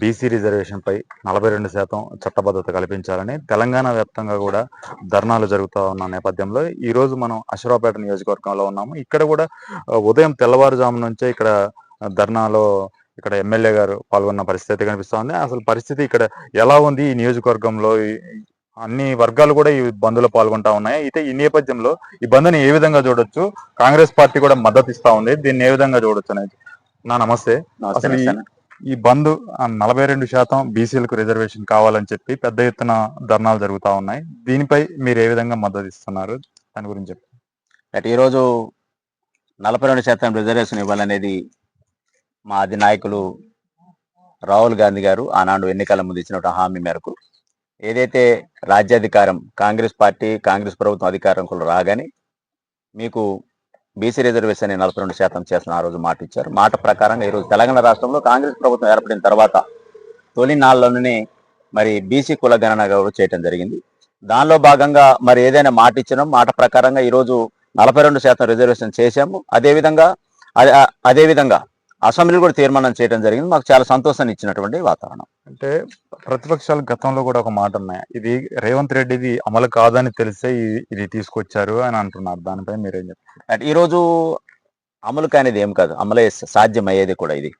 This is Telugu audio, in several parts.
బీసీ రిజర్వేషన్ పై నలభై రెండు శాతం చట్టబద్ధత కల్పించాలని తెలంగాణ వ్యాప్తంగా కూడా ధర్నాలు జరుగుతూ ఉన్న నేపథ్యంలో ఈ రోజు మనం అశ్వరాపేట నియోజకవర్గంలో ఉన్నాము. ఇక్కడ కూడా ఉదయం తెల్లవారుజాము నుంచే ఇక్కడ ధర్నాలో ఇక్కడ ఎమ్మెల్యే గారు పాల్గొన్న పరిస్థితి కనిపిస్తా ఉంది అసలు పరిస్థితి ఇక్కడ ఎలా ఉంది? ఈ నియోజకవర్గంలో అన్ని వర్గాలు కూడా ఈ బంద్లో పాల్గొంటా ఉన్నాయి. అయితే ఈ నేపథ్యంలో ఈ బంద్ని ఏ విధంగా చూడొచ్చు? కాంగ్రెస్ పార్టీ కూడా మద్దతు ఇస్తా ఉంది. దీన్ని ఏ విధంగా చూడొచ్చు అనేది? నా నమస్తే. ఈ- బంద్ నలభై రెండు శాతం బీసీలకు రిజర్వేషన్ కావాలని చెప్పి పెద్ద ఎత్తున ధర్నాలు జరుగుతూ ఉన్నాయి. దీనిపై మీరు ఏ విధంగా మద్దతు ఇస్తున్నారు? దాని గురించి చెప్పండి. అంటే ఈరోజు నలభై రెండు శాతం రిజర్వేషన్ ఇవ్వాలనేది మా అధినాయకులు రాహుల్ గాంధీ గారు ఆనాడు ఎన్నికల ముందు ఇచ్చిన హామీ మేరకు. ఏదైతే రాజ్యాధికారం కాంగ్రెస్ పార్టీ కాంగ్రెస్ ప్రభుత్వం అధికారంలో రాగానే మీకు బీసీ రిజర్వేషన్ నలభై రెండు శాతం చేస్తున్న ఆ రోజు మాట ఇచ్చారు. మాట ప్రకారంగా ఈరోజు తెలంగాణ రాష్ట్రంలో కాంగ్రెస్ ప్రభుత్వం ఏర్పడిన తర్వాత తొలి నాళ్ళలోనే మరి బీసీ కుల గణన చేయడం చేయటం జరిగింది. దానిలో భాగంగా మరి ఏదైనా మాట ఇచ్చినాం. మాట ప్రకారంగా ఈరోజు నలభై రెండు శాతం రిజర్వేషన్ చేశాము. అదేవిధంగా అదే అదేవిధంగా అసెంబ్లీ కూడా తీర్మానం చేయడం జరిగింది. మాకు చాలా సంతోషాన్ని ఇచ్చినటువంటి వాతావరణం. అంటే ప్రతిపక్షాలు గతంలో కూడా ఒక మాట ఉన్నాయి. ఇది రేవంత్ రెడ్డిది అమలు కాదని తెలిసే ఇది తీసుకొచ్చారు అని అంటున్నారు. దానిపై మీరేం చెప్తారు? అంటే ఈరోజు అమలు కానిది ఏం కాదు. అమలే సాధ్యం అయ్యేది కూడా ఇది.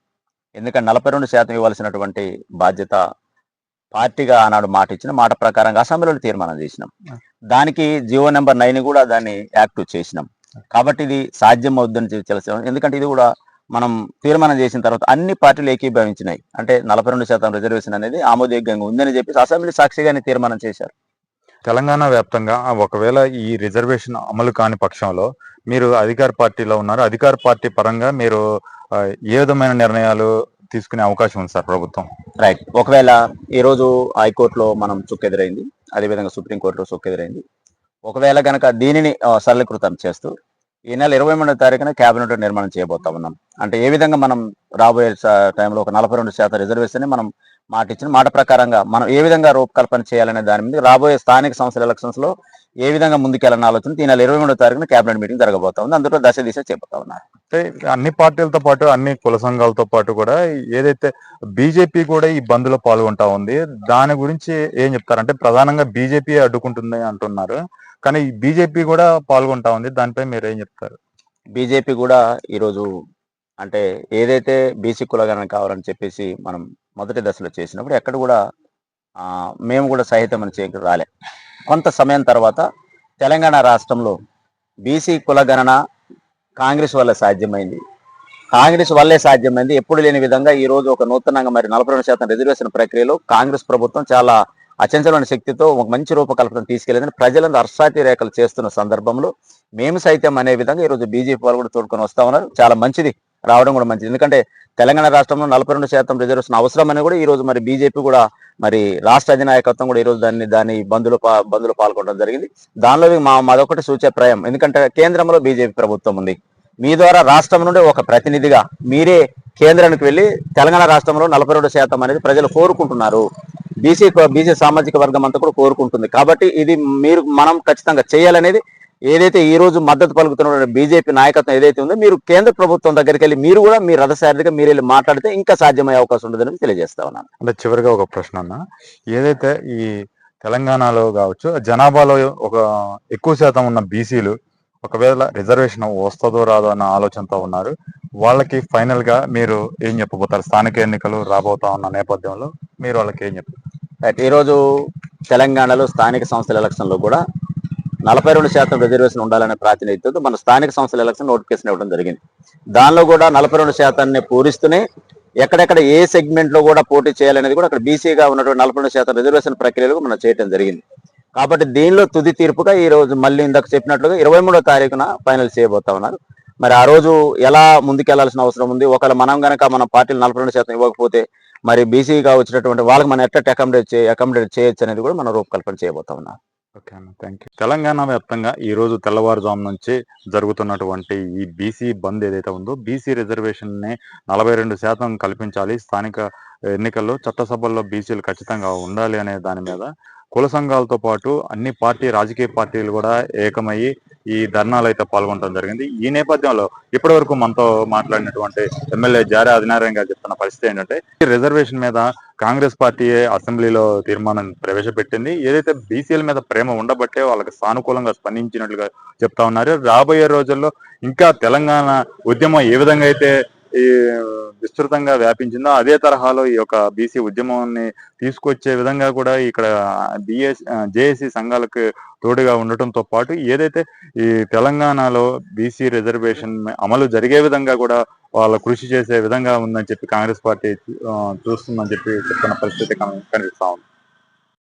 ఎందుకంటే నలభై రెండు శాతం ఇవ్వాల్సినటువంటి బాధ్యత పార్టీగా ఆనాడు మాట ఇచ్చిన మాట ప్రకారంగా అసెంబ్లీలో తీర్మానం చేసినాం. దానికి జియో నెంబర్ నైన్ కూడా దాన్ని యాక్టివ్ చేసినాం. కాబట్టి ఇది సాధ్యం అవుద్దని తెలుసు. ఎందుకంటే ఇది కూడా మనం తీర్మానం చేసిన తర్వాత అన్ని పార్టీలు ఏకీభవించినాయి. అంటే నలభై రెండు శాతం రిజర్వేషన్ అనేది ఆమోదయోగ్యంగా ఉందని చెప్పి అసెంబ్లీ సాక్షిగానే తీర్మానం చేశారు. తెలంగాణ వ్యాప్తంగా ఒకవేళ ఈ రిజర్వేషన్ అమలు కాని పక్షంలో మీరు అధికార పార్టీలో ఉన్నారు. అధికార పార్టీ పరంగా మీరు ఏ విధమైన నిర్ణయాలు తీసుకునే అవకాశం ఉంది సార్ ప్రభుత్వం? రైట్. ఒకవేళ ఈ రోజు హైకోర్టులో మనం చుక్కెదురైంది అదేవిధంగా సుప్రీంకోర్టులో చుక్కెదురైంది. ఒకవేళ గనక దీనిని సరళీకృతం చేస్తూ ఈ నెల ఇరవై మూడో తారీఖున కేబినెట్ నిర్మాణం చేయబోతా ఉన్నాం. అంటే ఏ విధంగా మనం రాబోయే టైంలో ఒక నలభై రెండు శాతం రిజర్వేషన్ మనం మాట ఇచ్చిన మాట ప్రకారంగా మనం ఏ విధంగా రూపకల్పన చేయాలనే దాని మీద రాబోయే స్థానిక సంస్థల ఎలక్షన్స్లో ఏ విధంగా ముందుకెళ్ళాలని ఆలోచన ఈ నెల ఇరవై మూడో తారీఖున కేబినెట్ మీటింగ్ జరగబోతా ఉంది. అందులో దశ దిశ చెబుతా ఉన్నారు. అంటే అన్ని పార్టీలతో పాటు అన్ని కుల సంఘాలతో పాటు కూడా ఏదైతే బీజేపీ కూడా ఈ బంద్లో పాల్గొంటా ఉంది దాని గురించి ఏం చెప్తారు? అంటే ప్రధానంగా బీజేపీ అడ్డుకుంటుంది అంటున్నారు. కానీ బీజేపీ కూడా పాల్గొంటా ఉంది. దానిపై మీరు ఏం చెప్తారు? బీజేపీ కూడా ఈరోజు అంటే ఏదైతే బీసీ కులగణన కావాలని చెప్పేసి మనం మొదటి దశలో చేసినప్పుడు ఎక్కడ కూడా మేము కూడా సహితం అని చేయక రాలే. కొంత సమయం తర్వాత తెలంగాణ రాష్ట్రంలో బీసీ కులగణన కాంగ్రెస్ వల్ల సాధ్యమైంది. కాంగ్రెస్ వల్లే సాధ్యమైంది. ఎప్పుడు లేని విధంగా ఈ రోజు ఒక నూతనంగా మరి నలభై రెండు శాతం రిజర్వేషన్ ప్రక్రియలో కాంగ్రెస్ ప్రభుత్వం చాలా అచంచలమైన శక్తితో ఒక మంచి రూపకల్పన తీసుకెళ్ళేదని ప్రజలందరూ అర్సాటి రేఖలు చేస్తున్న సందర్భంలో మేము సైతం అనే విధంగా ఈ రోజు బీజేపీ వాళ్ళు కూడా తోడుకొని వస్తా ఉన్నారు. చాలా మంచిది. రావడం కూడా మంచిది. ఎందుకంటే తెలంగాణ రాష్ట్రంలో నలభై రెండు శాతం రిజర్వేషన్ అవసరం అని కూడా ఈ రోజు మరి బీజేపీ కూడా మరి రాష్ట్ర అధినాయకత్వం కూడా ఈ రోజు దాన్ని దాని బంధులు బంధులు పాల్గొనడం జరిగింది. దానిలో మా మాదొకటి సూచప్రాయం ఎందుకంటే కేంద్రంలో బీజేపీ ప్రభుత్వం ఉంది. మీ ద్వారా రాష్ట్రం నుండి ఒక ప్రతినిధిగా మీరే కేంద్రానికి వెళ్ళి తెలంగాణ రాష్ట్రంలో నలభై రెండు శాతం అనేది ప్రజలు కోరుకుంటున్నారు. బీసీ బీసీ సామాజిక వర్గం అంతా కూడా కోరుకుంటుంది. కాబట్టి ఇది మీరు మనం ఖచ్చితంగా చేయాలనేది ఏదైతే ఈ రోజు మద్దతు పలుకుతున్న బీజేపీ నాయకత్వం ఏదైతే ఉందో మీరు కేంద్ర ప్రభుత్వం దగ్గరికి వెళ్ళి మీరు కూడా మీ రథసారిగా మీరు వెళ్ళి మాట్లాడితే ఇంకా సాధ్యమయ్యే అవకాశం ఉండదని తెలియజేస్తా ఉన్నాను. అంటే చివరిగా ఒక ప్రశ్న అన్న. ఏదైతే ఈ తెలంగాణలో కావచ్చు జనాభాలో ఒక ఎక్కువ శాతం ఉన్న బీసీలు ఒకవేళ రిజర్వేషన్ వస్తుందో రాదో అన్న ఆలోచనతో ఉన్నారు. వాళ్ళకి ఫైనల్గా మీరు ఏం చెప్పబోతారు? స్థానిక ఎన్నికలు రాబోతా ఉన్న నేపథ్యంలో మీరు వాళ్ళకి ఏం చెప్తారు. ఈరోజు తెలంగాణలో స్థానిక సంస్థల ఎలక్షన్లో కూడా నలభై రెండు శాతం రిజర్వేషన్ ఉండాలనే ప్రాతినిధ్యంతో మన స్థానిక సంస్థల ఎలక్షన్ నోటిఫికేషన్ ఇవ్వడం జరిగింది. దానిలో కూడా నలభై రెండు శాతాన్ని పూరిస్తూనే ఎక్కడెక్కడ ఏ సెగ్మెంట్లో కూడా పోటీ చేయాలనేది కూడా అక్కడ బీసీగా ఉన్నటువంటి నలభై రెండు శాతం రిజర్వేషన్ ప్రక్రియలు మనం చేయడం జరిగింది. కాబట్టి దీనిలో తుది తీర్పుగా ఈ రోజు మళ్ళీ ఇందాక చెప్పినట్లుగా ఇరవై మూడో తారీఖున ఫైనల్ చేయబోతా ఉన్నారు. మరి ఆ రోజు ఎలా ముందుకెళ్ళాల్సిన అవసరం ఉంది? ఒకవేళ మనం గనక మన పార్టీలు నలభై రెండు శాతం ఇవ్వకపోతే మరి బీసీగా వచ్చినటువంటి వాళ్ళకి మనం ఎట్లా అకామిడేట్ చే అకామిడేట్ చేయొచ్చు అనేది కూడా మనం రూపకల్పన చేయబోతా ఉన్నాం. ఓకే అన్న థ్యాంక్ యూ తెలంగాణ వ్యాప్తంగా ఈ రోజు తెల్లవారుజాము నుంచి జరుగుతున్నటువంటి ఈ బీసీ బంద్ ఏదైతే ఉందో బీసీ రిజర్వేషన్ని నలభై రెండు శాతం కల్పించాలి. స్థానిక ఎన్నికల్లో చట్టసభల్లో బీసీలు ఖచ్చితంగా ఉండాలి అనే దాని మీద కుల సంఘాలతో పాటు అన్ని పార్టీ రాజకీయ పార్టీలు కూడా ఏకమయ్యి ఈ ధర్నాలు అయితే పాల్గొనడం జరిగింది. ఈ నేపథ్యంలో ఇప్పటి వరకు మనతో మాట్లాడినటువంటి ఎమ్మెల్యే జారే ఆదినారాయణ గారు చెప్తున్న పరిస్థితి ఏంటంటే ఈ రిజర్వేషన్ మీద కాంగ్రెస్ పార్టీ అసెంబ్లీలో తీర్మానం ప్రవేశపెట్టింది. ఏదైతే బీసీల మీద ప్రేమ ఉండబట్టే వాళ్ళకి సానుకూలంగా స్పందించినట్లుగా చెప్తా ఉన్నారు. రాబోయే రోజుల్లో ఇంకా తెలంగాణ ఉద్యమం ఏ విధంగా అయితే ఈ విస్తృతంగా వ్యాపించిందో అదే తరహాలో ఈ యొక్క బీసీ ఉద్యమాన్ని తీసుకొచ్చే విధంగా కూడా ఇక్కడ బిఎస్ జేఏసీ సంఘాలకు తోడుగా ఉండటంతో పాటు ఏదైతే ఈ తెలంగాణలో బీసీ రిజర్వేషన్ అమలు జరిగే విధంగా కూడా వాళ్ళ కృషి చేసే విధంగా ఉందని చెప్పి కాంగ్రెస్ పార్టీ చూస్తుందని చెప్పి చెప్తున్న పరిస్థితి కనిపిస్తా ఉంది.